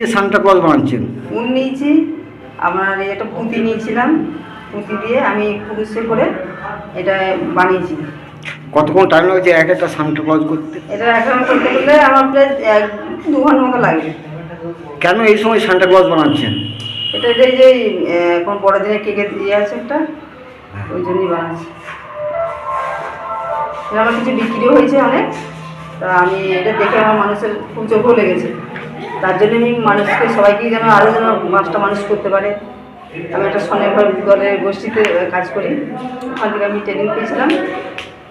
Santa Claus বানাচ্ছেন? উন নিয়েছি আমার এটা পুঁতি নিয়েছিলাম পুঁতি দিয়ে আমি কুরুশে করে এটা বানিয়েছি। কতক্ষণ টাইম লাগছে এক একটা সান্টা ক্লজ করতে? এটা এখন করতে গেলে আমার প্রায় এক দু ঘণ্টার মতো লাগবে। কেন এই সময় সান্টা ক্লজ বানাচ্ছেন? এটা এটা যে এখন বড়দিনের কেকের দিয়ে আছে একটা ওই জন্যই বানাচ্ছি। আমার কিছু বিক্রিও হয়েছে অনেক তা আমি এটা দেখে আমার মানুষের খুব চোখও লেগেছে। তার জন্য আমি মানুষকে সবাইকে যেন আরও যেন মাছটা মানুষ করতে পারে। আমি একটা স্বনির্ভর দলের গোষ্ঠীতে কাজ করি। ওখান থেকে আমি ট্রেনিং পেয়েছিলাম।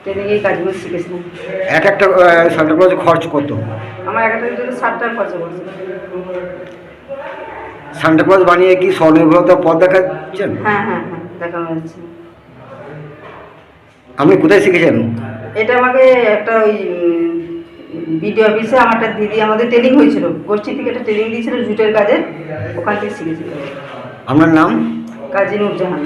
ট্রেনিংয়ে এই কাজগুলো শিখেছিলাম। এক একটা সান্টা ক্লজ খরচ কত? আমার এক একটা জন্য ষাট টাকা খরচা করছে সান্টা ক্লজ বানিয়ে কি স্বনির্ভরতার পথ দেখাচ্ছেন? হ্যাঁ হ্যাঁ হ্যাঁ দেখানো যাচ্ছে আপনি কোথায় শিখেছেন? এটা আমাকে একটা ওই বিডিও অফিসে আমার একটা দিদি আমাদের ট্রেনিং হয়েছিল। গোষ্ঠী থেকে একটা ট্রেনিং দিয়েছিল জুটের কাজের ওখান থেকে শিখেছিল। আমার নাম? কাজী নুরজাহান